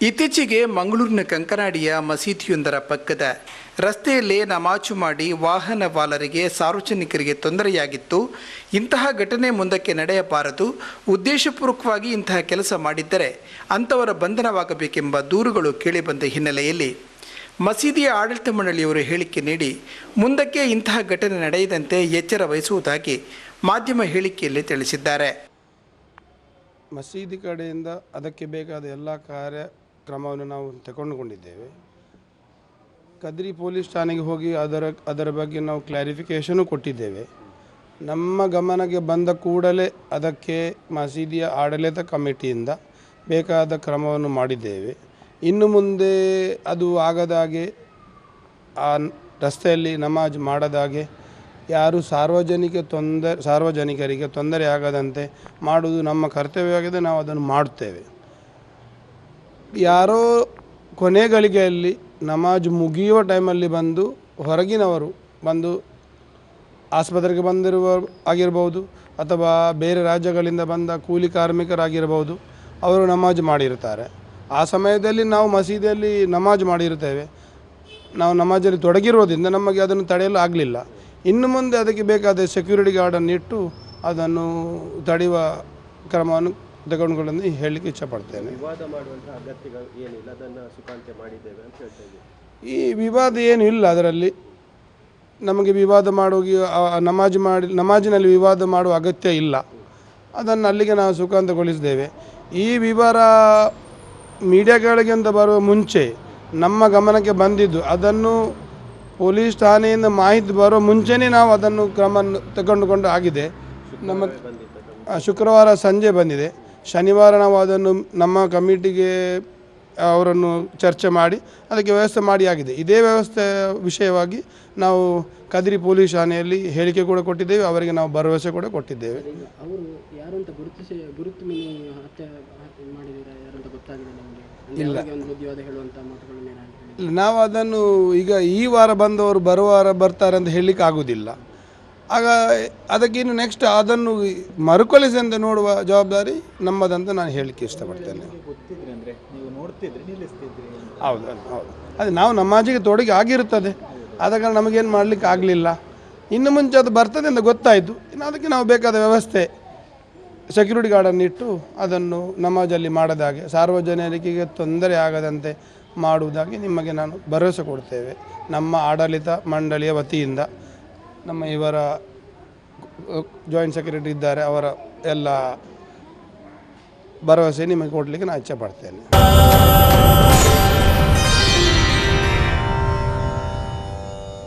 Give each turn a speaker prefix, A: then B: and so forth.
A: ಇತ್ತೀಚೆಗೆ ಮಂಗಳೂರಿನ ಕಂಕನಾಡಿಯ ಮಸೀದಿಯೊಂದರ ಪಕ್ಕದ ರಸ್ತೆಯಲ್ಲೇ ನಮಾಜು ಮಾಡಿ ವಾಹನ ವಾಲರಿಗೆ ಸಾರ್ವಜನಿಕರಿಗೆ ತೊಂದರೆಯಾಗಿತ್ತು. ಇಂತಹ ಘಟನೆ ಮುಂದಕ್ಕೆ ನಡೆಯಬಾರದು. ಉದ್ದೇಶಪೂರ್ವಕವಾಗಿ ಇಂತಹ ಕೆಲಸ ಮಾಡಿದ್ದರೆ ಅಂಥವರ ಬಂಧನವಾಗಬೇಕೆಂಬ ದೂರುಗಳು ಕೇಳಿಬಂದ ಹಿನ್ನೆಲೆಯಲ್ಲಿ ಮಸೀದಿಯ ಆಡಳಿತ ಮಂಡಳಿಯವರು ಹೇಳಿಕೆ ನೀಡಿ, ಮುಂದಕ್ಕೆ ಇಂತಹ ಘಟನೆ ನಡೆಯದಂತೆ ಎಚ್ಚರ ವಹಿಸುವುದಾಗಿ ಮಾಧ್ಯಮ ಹೇಳಿಕೆಯಲ್ಲಿ ತಿಳಿಸಿದ್ದಾರೆ.
B: ಮಸೀದಿ ಕಡೆಯಿಂದ ಅದಕ್ಕೆ ಬೇಕಾದ ಎಲ್ಲ ಕಾರ್ಯಕ್ರಮವನ್ನು ನಾವು ತಗೊಂಡುಕೊಂಡಿದ್ದೇವೆ ಕದ್ರಿ ಪೊಲೀಸ್ ಠಾಣೆಗೆ ಹೋಗಿ ಅದರ ಅದರ ಬಗ್ಗೆ ನಾವು ಕ್ಲಾರಿಫಿಕೇಷನು ಕೊಟ್ಟಿದ್ದೇವೆ. ನಮ್ಮ ಗಮನಕ್ಕೆ ಬಂದ ಕೂಡಲೇ ಅದಕ್ಕೆ ಮಸೀದಿಯ ಆಡಳಿತ ಕಮಿಟಿಯಿಂದ ಬೇಕಾದ ಕ್ರಮವನ್ನು ಮಾಡಿದ್ದೇವೆ. ಇನ್ನು ಮುಂದೆ ಅದು ಆಗದಾಗೆ ಆ ರಸ್ತೆಯಲ್ಲಿ ನಮಾಜ್ ಮಾಡದಾಗೆ ಯಾರು ಸಾರ್ವಜನಿಕ ತೊಂದರೆ, ಸಾರ್ವಜನಿಕರಿಗೆ ತೊಂದರೆ ಆಗದಂತೆ ಮಾಡುವುದು ನಮ್ಮ ಕರ್ತವ್ಯವಾಗಿದೆ. ನಾವು ಅದನ್ನು ಮಾಡುತ್ತೇವೆ. ಯಾರೋ ಕೊನೆ ಗಳಿಗೆಯಲ್ಲಿ ನಮಾಜ್ ಮುಗಿಯುವ ಟೈಮಲ್ಲಿ ಬಂದು ಹೊರಗಿನವರು ಬಂದು ಆಸ್ಪತ್ರೆಗೆ ಬಂದಿರುವ ಆಗಿರ್ಬೋದು ಅಥವಾ ಬೇರೆ ರಾಜ್ಯಗಳಿಂದ ಬಂದ ಕೂಲಿ ಕಾರ್ಮಿಕರಾಗಿರ್ಬೋದು, ಅವರು ನಮಾಜ್ ಮಾಡಿರ್ತಾರೆ. ಆ ಸಮಯದಲ್ಲಿ ನಾವು ಮಸೀದಿಯಲ್ಲಿ ನಮಾಜ್ ಮಾಡಿರ್ತೇವೆ. ನಾವು ನಮಾಜಲ್ಲಿ ತೊಡಗಿರೋದ್ರಿಂದ ನಮಗೆ ಅದನ್ನು ತಡೆಯಲು ಆಗಲಿಲ್ಲ. ಇನ್ನು ಮುಂದೆ ಅದಕ್ಕೆ ಬೇಕಾದ ಸೆಕ್ಯೂರಿಟಿ ಗಾರ್ಡನ್ನು ಇಟ್ಟು ಅದನ್ನು ತಡೆಯುವ ಕ್ರಮವನ್ನು ತೆಗೆದುಕೊಳ್ಳಲು ಹೇಳಲಿಕ್ಕೆ ಇಷ್ಟಪಡ್ತೇನೆ
C: ವಿವಾದ ಮಾಡುವಂತಹ ಅಗತ್ಯಗಳು ಏನಿಲ್ಲ ಅದನ್ನು ಸುಖಾಂತ್ಯ ಮಾಡಿದ್ದೇವೆ ಅಂತ ಹೇಳ್ತಾ ಇದ್ದೀವಿ
B: ಈ ವಿವಾದ ಏನು ಇಲ್ಲ ಅದರಲ್ಲಿ. ನಮಗೆ ವಿವಾದ ಮಾಡೋಗಿ ನಮಾಜ್ ಮಾಡಿ ನಮಾಜಿನಲ್ಲಿ ವಿವಾದ ಮಾಡುವ ಅಗತ್ಯ ಇಲ್ಲ. ಅದನ್ನು ಅಲ್ಲಿಗೆ ನಾವು ಸುಖಾಂತಗೊಳಿಸಿದ್ದೇವೆ. ಈ ವಿವರ ಮೀಡಿಯಾಗಳಿಗೆ ಅಂತ ಬರುವ ಮುಂಚೆ ನಮ್ಮ ಗಮನಕ್ಕೆ ಬಂದಿದ್ದು ಅದನ್ನು ಪೊಲೀಸ್ ಠಾಣೆಯಿಂದ ಮಾಹಿತಿ ಬರೋ ಮುಂಚೆನೇ ನಾವು ಅದನ್ನು ಕ್ರಮ ತಗೊಂಡುಕೊಂಡು ಆಗಿದೆ. ನಮ್ಮ ಶುಕ್ರವಾರ ಸಂಜೆ ಬಂದಿದೆ. ಶನಿವಾರ ನಾವು ಅದನ್ನು ನಮ್ಮ ಕಮಿಟಿಗೆ ಅವರನ್ನು ಚರ್ಚೆ ಮಾಡಿ ಅದಕ್ಕೆ ವ್ಯವಸ್ಥೆ ಮಾಡಿ ಆಗಿದೆ. ಇದೇ ವ್ಯವಸ್ಥೆ ವಿಷಯವಾಗಿ ನಾವು ಕದ್ರಿ ಪೊಲೀಸ್ ಠಾಣೆಯಲ್ಲಿ ಹೇಳಿಕೆ ಕೂಡ ಕೊಟ್ಟಿದ್ದೇವೆ ಅವರಿಗೆ ನಾವು ಭರವಸೆ ಕೂಡ ಕೊಟ್ಟಿದ್ದೇವೆ.
D: ಅವರು ಯಾರು ಅಂತ ಗುರುತಿಸಿ ಗುರುತು ಮೀನಿ ಹತ್ಯೆ ಹತ್ಯೆ ಮಾಡಿದ್ದೀರಾ ಯಾರು ಅಂತ ಗೊತ್ತಾಗಿದೆ ನಿಮಗೆ? ಅಂದ್ರೆ ಒಂದು ಬುದ್ಧಿವಾದ ಹೇಳುವಂಥ ಮಾತುಗಳನ್ನ ಏನಾದ್ರು
B: ಇಲ್ಲ, ನಾವು ಅದನ್ನು ಈಗ ಈ ವಾರ ಬಂದವರು ಬರುವಾರ ಬರ್ತಾರೆ ಅಂತ ಹೇಳಲಿಕ್ಕೆ ಆಗುವುದಿಲ್ಲ ಆಗ ಅದಕ್ಕಿನ್ನು ನೆಕ್ಸ್ಟ್ ಅದನ್ನು ಮರುಕಳಿಸಿ ಅಂತ ನೋಡುವ ಜವಾಬ್ದಾರಿ ನಮ್ಮದಂತ ನಾನು ಹೇಳಲಿಕ್ಕೆ ಇಷ್ಟಪಡ್ತೇನೆ. ಹೌದು ಹೌದು, ಹೌದು. ಅದೇ ನಾವು ನಮಾಜಿಗೆ ತೊಡಗಿ ಆಗಿರುತ್ತದೆ. ಆದ ಕಾರಣ ನಮಗೇನು ಮಾಡಲಿಕ್ಕೆ ಆಗಲಿಲ್ಲ. ಇನ್ನು ಮುಂಚೆ ಅದು ಬರ್ತದೆ ಅಂತ ಗೊತ್ತಾಯಿತು. ಇನ್ನು ಅದಕ್ಕೆ ನಾವು ಬೇಕಾದ ವ್ಯವಸ್ಥೆ ಸೆಕ್ಯೂರಿಟಿ ಗಾರ್ಡನ್ನು ಇಟ್ಟು ಅದನ್ನು ನಮಾಜಲ್ಲಿ ಮಾಡದ ಹಾಗೆ ಸಾರ್ವಜನಿಕರಿಗೆ ತೊಂದರೆ ಆಗದಂತೆ ಮಾಡುವುದಾಗಿ ನಿಮಗೆ ನಾನು ಭರವಸೆ ಕೊಡ್ತೇವೆ. ನಮ್ಮ ಆಡಳಿತ ಮಂಡಳಿಯ ವತಿಯಿಂದ. ನಮ್ಮ ಇವರ ಜಾಯಿಂಟ್ ಸೆಕ್ರೆಟರಿ ಇದ್ದಾರೆ ಅವರ ಎಲ್ಲ ಭರವಸೆ ನಿಮಗೆ ಕೊಡಲಿಕ್ಕೆ ನಾನು ಇಚ್ಛೆ ಪಡ್ತೇನೆ.